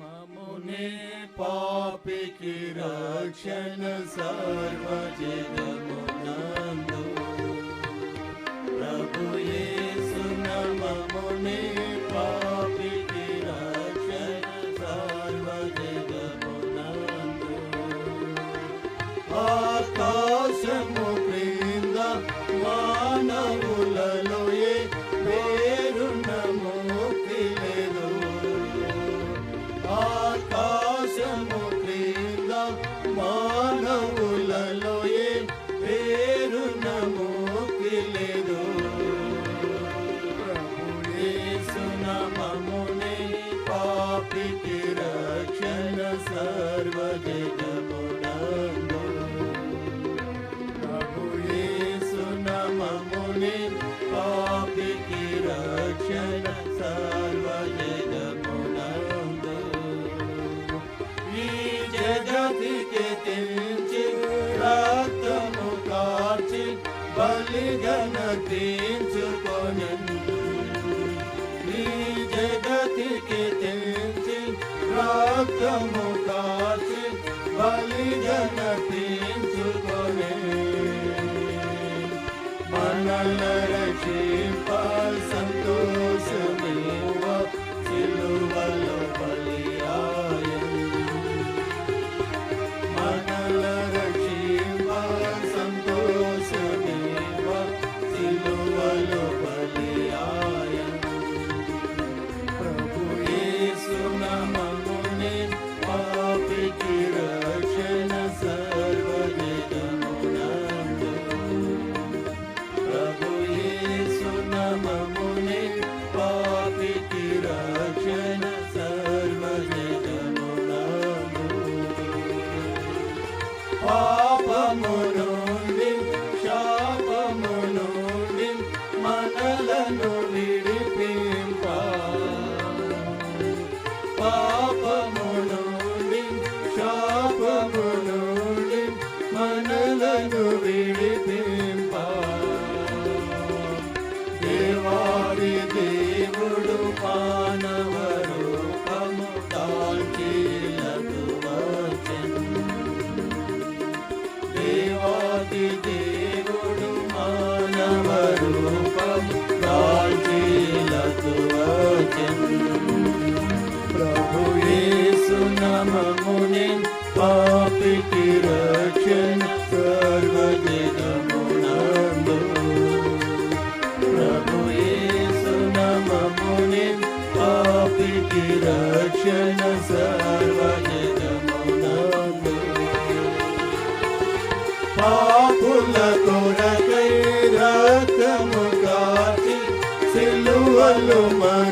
मुने पापी की रक्षण सर्वजिदम మముని పాపికి రక్షణ సర్వజగమునందు ప్రభు యేసు నమముని పాపికి రక్షణ సర్వజగమునందు ఈ జగతికి తెంచి రక్తము కార్చి బలిగన తీర్చుకొని cama know. रक्षण सर्वजगमुनम् पापुलको रकै रक्तमुकाचि सिलुवलु मन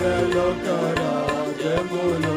పరలోక రాజములో